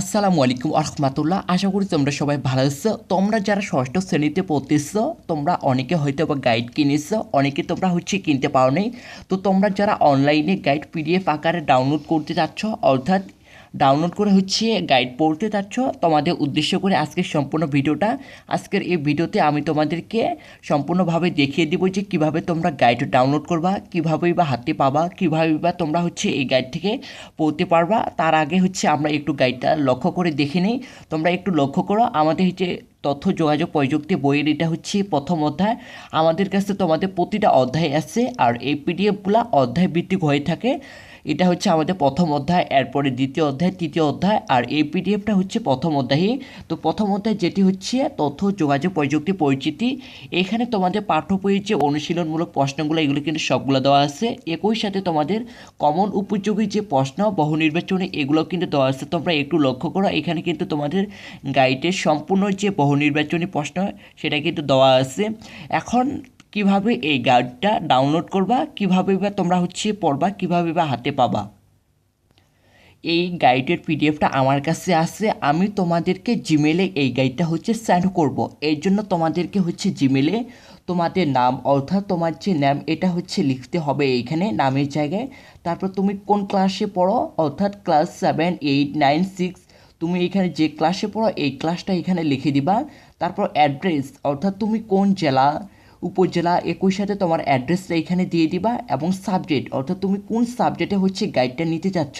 আসসালামু আলাইকুম আহমতুল্লাহ আশা করি তোমরা সবাই ভালো আছো। তোমরা যারা ষষ্ঠ শ্রেণীতে পড়তেছো, তোমরা অনেকে হয়তো বা গাইড কিনেছো, অনেকে তোমরা হচ্ছে কিনতে পারো নি তো তোমরা যারা অনলাইনে গাইড পিডিএফ আকারে ডাউনলোড করতে চাচ্ছ, অর্থাৎ ডাউনলোড করে হচ্ছে গাইড পড়তে চাচ্ছ, তোমাদের উদ্দেশ্য করে আজকের সম্পূর্ণ ভিডিওটা। আজকের এই ভিডিওতে আমি তোমাদেরকে সম্পূর্ণভাবে দেখিয়ে দিব যে কীভাবে তোমরা গাইড ডাউনলোড করবা, কীভাবেই বা হাতে পাবা কীভাবে বা তোমরা হচ্ছে এই গাইড থেকে পড়তে পারবা। তার আগে হচ্ছে আমরা একটু গাইডটা লক্ষ্য করে দেখে নিই। তোমরা একটু লক্ষ্য করো, আমাদের হচ্ছে তথ্য, যোগাযোগ, প্রযুক্তি বইয়ের এটা হচ্ছে প্রথম অধ্যায়। আমাদের কাছে তোমাদের প্রতিটা অধ্যায় আছে, আর এই পিডিএফগুলো অধ্যায় ভিত্তিক হয়ে থাকে। এটা হচ্ছে আমাদের প্রথম অধ্যায়, এরপরে দ্বিতীয় অধ্যায়, তৃতীয় অধ্যায়, আর এই পিডিএফটা হচ্ছে প্রথম অধ্যায়ই। তো প্রথম অধ্যায় যেটি হচ্ছে তথ্য, যোগাযোগ, প্রযুক্তি, পরিচিতি, এখানে তোমাদের পাঠ্য বইয়ের যে অনুশীলনমূলক প্রশ্নগুলো, এগুলো কিন্তু সবগুলো দেওয়া আছে। একই সাথে তোমাদের কমন উপযোগী যে প্রশ্ন, বহু নির্বাচনে, এগুলো কিন্তু দেওয়া আছে। তোমরা একটু লক্ষ্য করো, এখানে কিন্তু তোমাদের গাইডের সম্পূর্ণ যে বহু নির্বাচনী প্রশ্ন, সেটা কিন্তু দেওয়া আছে। এখন কীভাবে এই গাইডটা ডাউনলোড করবা, কীভাবে বা তোমরা হচ্ছে পড়বা, কীভাবে বা হাতে পাবা? এই গাইডের পিডিএফটা আমার কাছে আছে, আমি তোমাদেরকে জিমেলে এই গাইডটা হচ্ছে সেন্ড করব। এর জন্য তোমাদেরকে হচ্ছে জিমেলে তোমাদের নাম, অর্থাৎ তোমার যে নাম এটা হচ্ছে লিখতে হবে এইখানে, নামের জায়গায়। তারপর তুমি কোন ক্লাসে পড়ো, অর্থাৎ class seven eight nine six তুমি এখানে যে ক্লাসে পড়ো, এই ক্লাসটা এখানে লিখে দিবা। তারপর অ্যাড্রেস অর্থাৎ তুমি কোন জেলা, উপজেলা, একই সাথে তোমার অ্যাড্রেসটা এখানে দিয়ে দিবা এবং সাবজেক্ট অর্থাৎ তুমি কোন সাবজেক্টে হচ্ছে গাইডটা নিতে চাচ্ছ?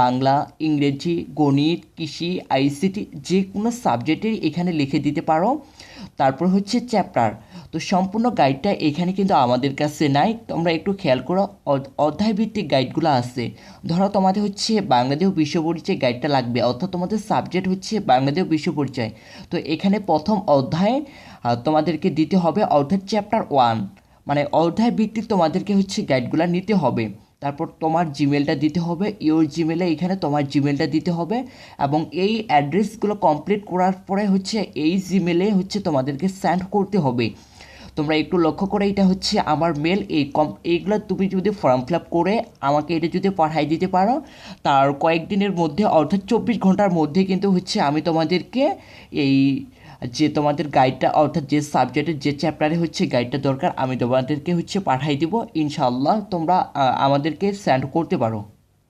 বাংলা, ইংরেজি, গণিত, কৃষি আইসিটি যে কোনো সাবজেক্টেই এখানে লিখে দিতে পারো। তারপর হচ্ছে চ্যাপ্টার। তো সম্পূর্ণ গাইডটা এখানে কিন্তু আমাদের কাছে নাই। তোমরা একটু খেয়াল করো অধ- অধ্যায়ভিত্তিক গাইডগুলো আছে। ধরো তোমাদের হচ্ছে বাংলাদেশ বিশ্ব পরিচয় গাইডটা লাগবে, অর্থাৎ তোমাদের সাবজেক্ট হচ্ছে বাংলাদেশ বিশ্ব পরিচয়। তো এখানে প্রথম অধ্যায় তোমাদেরকে দিতে হবে অর্থাৎ চ্যাপ্টার ওয়ান মানে অধ্যায় ভিত্তিক তোমাদেরকে হচ্ছে গাইডগুলো নিতে হবে। তারপর তোমার জিমেলটা দিতে হবে ইওর জিমেলে এখানে তোমার জিমেলটা দিতে হবে এবং এই অ্যাড্রেসগুলো কমপ্লিট করার পরে হচ্ছে এই জিমেলে হচ্ছে তোমাদেরকে সেন্ড করতে হবে। তোমরা একটু লক্ষ্য করে এটা হচ্ছে আমার মেল এই কম এইগুলো তুমি যদি ফর্ম ফিল আপ করে আমাকে এটা যদি পাঠাই দিতে পারো, তার কয়েকদিনের মধ্যে অর্থাৎ চব্বিশ ঘণ্টার মধ্যে কিন্তু হচ্ছে আমি তোমাদেরকে এই যে তোমাদের গাইডটা অর্থাৎ যে সাবজেক্টের যে চ্যাপ্টারে হচ্ছে গাইডটা দরকার, আমি তোমাদেরকে হচ্ছে পাঠাই দিব। ইনশাল্লাহ তোমরা আমাদেরকে সেন্ড করতে পারো।